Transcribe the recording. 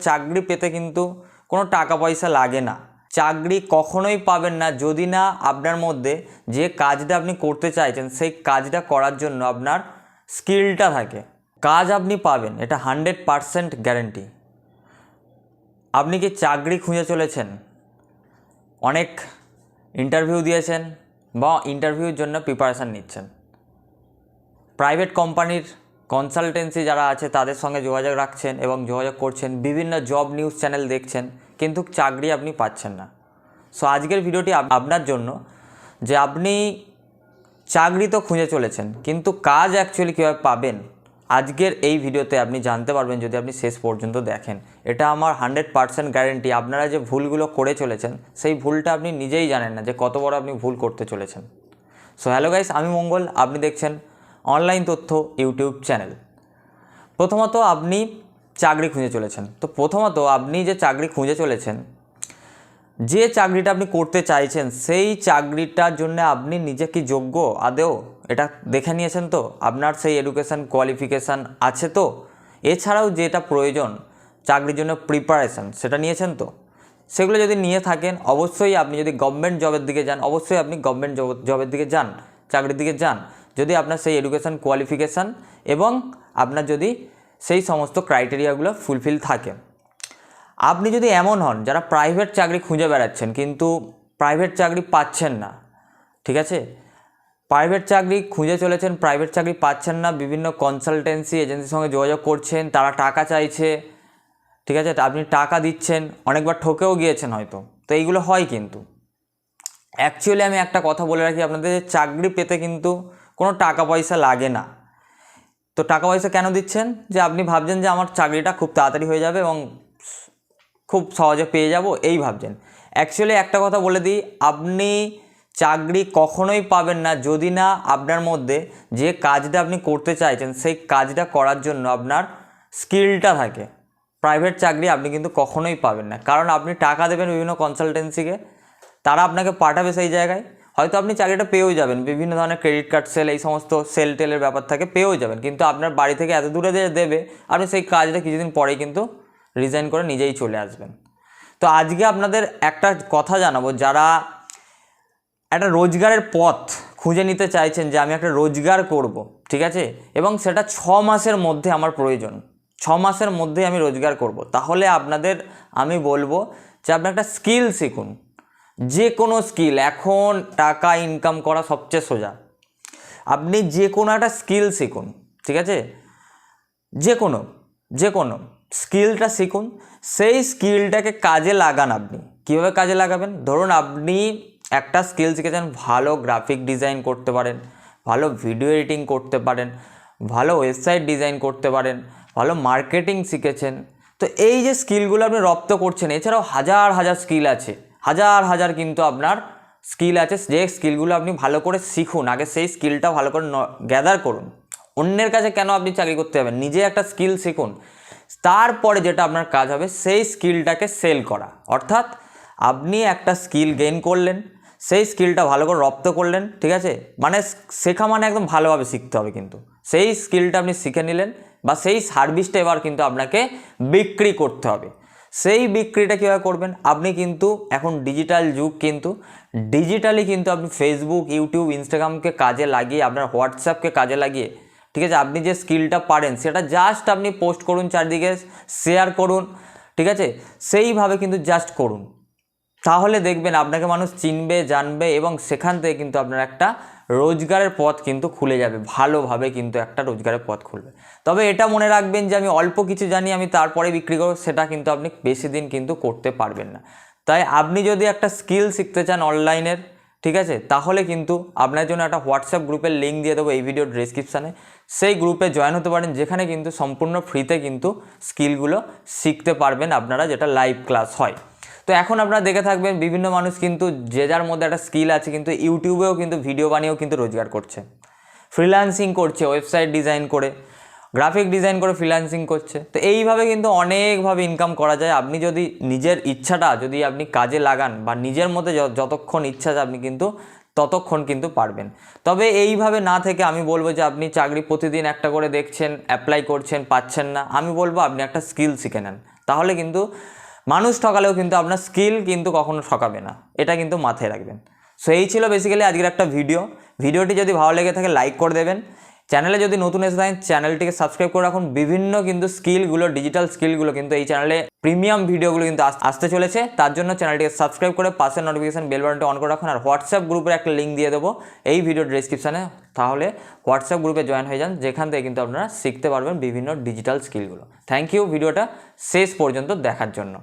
চাকরি পেতে কিন্তু কোনো টাকা পয়সা লাগে না। চাকরি কখনোই পাবেন না। যদি না, আপনার মধ্যে যে কাজটা আপনি করতে চাইছেন, সেই কাজটা করার জন্য আপনার স্কিলটা থাকে। কাজ আপনি পাবেন, এটা হান্ড্রেড পারসেন্ট গ্যারেন্টি। আপনি কি চাকরি খুঁজে চলেছেন? অনেক ইন্টারভিউ দিয়েছেন বা ইন্টারভিউর জন্য প্রিপারেশান নিচ্ছেন। প্রাইভেট কোম্পানির কনসালটেন্সি যারা আছে, তাদের সঙ্গে যোগাযোগ রাখছেন এবং যোগাযোগ করছেন, বিভিন্ন জব নিউজ চ্যানেল দেখছেন, কিন্তু চাকরি আপনি পাচ্ছেন না। সো আজকের ভিডিওটি আপনার জন্য যে আপনি চাকরি তো খুঁজে চলেছেন, কিন্তু কাজ অ্যাকচুয়ালি কীভাবে পাবেন, আজকের এই ভিডিওতে আপনি জানতে পারবেন যদি আপনি শেষ পর্যন্ত দেখেন। এটা আমার হান্ড্রেড পার্সেন্ট গ্যারেন্টি আপনারা যে ভুলগুলো করে চলেছেন, সেই ভুলটা আপনি নিজেই জানেন না যে কত বড় আপনি ভুল করতে চলেছেন। সো হ্যালো গাইস আমি মঙ্গল, আপনি দেখছেন অনলাইন তথ্য ইউটিউব চ্যানেল। প্রথমত আপনি চাকরি খুঁজে চলেছেন। তো প্রথমত আপনি যে চাকরি খুঁজে চলেছেন, যে চাকরিটা আপনি করতে চাইছেন, সেই চাকরিটার জন্য আপনি নিজে কি যোগ্য? আদেও এটা দেখে নিয়েছেন তো? আপনার সেই এডুকেশান কোয়ালিফিকেশান আছে তো? এছাড়াও যেটা প্রয়োজন, চাকরির জন্য প্রিপারেশান সেটা নিয়েছেন তো? সেগুলো যদি নিয়ে থাকেন, অবশ্যই আপনি যদি গভর্নমেন্ট জবের দিকে যান, অবশ্যই আপনি গভর্নমেন্ট জব জবের দিকে যান, চাকরির দিকে যান। যদি আপনার সেই এডুকেশান কোয়ালিফিকেশান এবং আপনার যদি সেই সমস্ত ক্রাইটেরিয়াগুলো ফুলফিল থাকে। আপনি যদি এমন হন, যারা প্রাইভেট চাকরি খুঁজে বেড়াচ্ছেন, কিন্তু প্রাইভেট চাকরি পাচ্ছেন না, ঠিক আছে? প্রাইভেট চাকরি খুঁজে চলেছেন প্রাইভেট চাকরি পাচ্ছেন না, বিভিন্ন কনসালটেন্সি এজেন্সির সঙ্গে যোগাযোগ করছেন, তারা টাকা চাইছে, ঠিক আছে? আপনি টাকা দিচ্ছেন, অনেকবার ঠকেও গিয়েছেন হয়তো। তো এইগুলো হয় কিন্তু। অ্যাকচুয়ালি আমি একটা কথা বলে রাখি আপনাদের চাকরি পেতে কিন্তু কোনো টাকা পয়সা লাগে না। তো টাকা পয়সা কেন দিচ্ছেন? যে আপনি ভাবছেন যে আমার চাকরিটা খুব তাড়াতাড়ি হয়ে যাবে এবং খুব সহজে পেয়ে যাব, এই ভাবছেন। অ্যাকচুয়ালি একটা কথা বলে দিই, আপনি চাকরি কখনোই পাবেন না যদি না আপনার মধ্যে যে কাজটা আপনি করতে চাইছেন, সেই কাজটা করার জন্য আপনার স্কিলটা থাকে। প্রাইভেট চাকরি আপনি কিন্তু কখনোই পাবেন না। কারণ আপনি টাকা দেবেন বিভিন্ন কনসালটেন্সিকে তারা আপনাকে পাঠাবে সেই জায়গায়। হয়তো আপনি চাকরিটা পেয়েও যাবেন, বিভিন্ন ধরনের ক্রেডিট কার্ড সেল এই সমস্ত সেল টেলের ব্যাপার থাকে, পেয়েও যাবেন। কিন্তু আপনার বাড়ি থেকে এত দূরে দেবে, আপনি সেই কাজটা কিছুদিন পরেই কিন্তু রিজাইন করে নিজেই চলে আসবেন। তো আজকে আপনাদের একটা কথা জানাব, যারা একটা রোজগারের পথ খুঁজে নিতে চাইছেন যে আমি একটা রোজগার করব, ঠিক আছে? এবং সেটা ছ মাসের মধ্যে আমার প্রয়োজন, ছ মাসের মধ্যে আমি রোজগার করব। তাহলে আপনাদের আমি বলব যে আপনি একটা স্কিল শিখুন। যে কোনো স্কিল এখন টাকা ইনকাম করা সবচেয়ে সোজা। আপনি যে কোনো একটা স্কিল শিখুন, ঠিক আছে? যে কোনো যে কোনো স্কিলটা শিখুন, সেই স্কিলটাকে কাজে লাগান আপনি। কীভাবে কাজে লাগাবেন? ধরুন আপনি একটা স্কিল শিখেছেন, ভালো গ্রাফিক ডিজাইন করতে পারেন, ভালো ভিডিও এডিটিং করতে পারেন, ভালো ওয়েবসাইট ডিজাইন করতে পারেন, ভালো মার্কেটিং শিখেছেন। তো এই যে স্কিলগুলো আপনি রপ্ত করছেন, এছাড়াও হাজার হাজার স্কিল আছে। হাজার হাজার কিন্তু আপনার স্কিল আছে। যে স্কিলগুলো আপনি ভালো করে শিখুন, আগে সেই স্কিলটা ভালো করে গ্যাদার করুন। অন্যের কাছে কেন আপনি চাকরি করতে যাবেন? নিজে একটা স্কিল শিখুন। তারপরে যেটা আপনার কাজ হবে, সেই স্কিলটাকে সেল করা। অর্থাৎ আপনি একটা স্কিল গেইন করলেন, সেই স্কিলটা ভালো করে রপ্ত করলেন, ঠিক আছে? মানে শেখা মানে একদম ভালোভাবে শিখতে হবে কিন্তু। সেই স্কিলটা আপনি শিখে নিলেন, বা সেই সার্ভিসটা এবার কিন্তু আপনাকে বিক্রি করতে হবে। সেই বিক্রিটা কীভাবে করবেন? আপনি কিন্তু এখন ডিজিটাল যুগ কিন্তু ডিজিটালি কিন্তু আপনি ফেসবুক ইউটিউব ইনস্টাগ্রামকে কাজে লাগিয়ে, আপনার হোয়াটসঅ্যাপকে কাজে লাগিয়ে, ঠিক আছে, আপনি যে স্কিলটা পারেন, সেটা জাস্ট আপনি পোস্ট করুন, চারদিকে শেয়ার করুন, ঠিক আছে, সেইভাবে কিন্তু জাস্ট করুন। তাহলে দেখবেন আপনাকে মানুষ চিনবে, জানবে এবং সেখান থেকে কিন্তু আপনার একটা রোজগারের পথ কিন্তু খুলে যাবে, ভালোভাবে কিন্তু একটা রোজগারের পথ খুলবে। তবে এটা মনে রাখবেন যে আমি অল্প কিছু জানি, আমি তারপরে বিক্রি করব, সেটা কিন্তু আপনি বেশি দিন কিন্তু করতে পারবেন না। তাই আপনি যদি একটা স্কিল শিখতে চান অনলাইনের, ঠিক আছে, তাহলে কিন্তু আপনার জন্য একটা হোয়াটসঅ্যাপ গ্রুপের লিঙ্ক দিয়ে দেবো এই ভিডিও ডিসক্রিপশানে সেই গ্রুপে জয়েন হতে পারেন, যেখানে কিন্তু সম্পূর্ণ ফ্রিতে কিন্তু স্কিলগুলো শিখতে পারবেন আপনারা, যেটা লাইভ ক্লাস হয়। তো এখন আপনারা দেখে থাকবেন বিভিন্ন মানুষ কিন্তু যে যার মধ্যে একটা স্কিল আছে কিন্তু ইউটিউবেও কিন্তু ভিডিও বানিয়েও কিন্তু রোজগার করছে। ফ্রিল্যান্সিং করছে ওয়েবসাইট ডিজাইন করে গ্রাফিক ডিজাইন করে ফ্রিল্যান্সিং করছে। তো এইভাবে কিন্তু অনেকভাবে ইনকাম করা যায়। আপনি যদি নিজের ইচ্ছাটা যদি আপনি কাজে লাগান বা নিজের মধ্যে যতক্ষণ ইচ্ছা আছে আপনি কিন্তু ততক্ষণ কিন্তু পারবেন। তবে এইভাবে না থেকে আমি বলব যে আপনি চাকরি প্রতিদিন একটা করে দেখছেন অ্যাপ্লাই করছেন, পাচ্ছেন না। আমি বলব আপনি একটা স্কিল শিখে নেন। তাহলে কিন্তু মানুষ ঠকালেও কিন্তু আপনার স্কিল কিন্তু কখনো ঠকাবে না। এটা কিন্তু মাথায় রাখবেন। সো এই ছিল বেসিক্যালি আজকের একটা ভিডিও ভিডিওটি যদি ভালো লেগে থাকে লাইক করে দেবেন। চ্যানেলে যদি নতুন এসে থাকেন চ্যানেলটিকে সাবস্ক্রাইব করে রাখুন। বিভিন্ন কিন্তু স্কিলগুলো ডিজিটাল স্কিলগুলো কিন্তু এই চ্যানেলে প্রিমিয়াম ভিডিওগুলো কিন্তু আসতে চলেছে। তার জন্য চ্যানেলটিকে সাবস্ক্রাইব করে পাশের নোটিফিকেশন বেল বাটনটি অন করে রাখুন। আর হোয়াটসঅ্যাপ গ্রুপের একটা লিঙ্ক দিয়ে দেবো এই ভিডিও ডিসক্রিপশানে তাহলে হোয়াটসঅ্যাপ গ্রুপে জয়েন হয়ে যান, যেখান থেকে কিন্তু আপনারা শিখতে পারবেন বিভিন্ন ডিজিটাল স্কিলগুলো থ্যাংক ইউ ভিডিওটা শেষ পর্যন্ত দেখার জন্য।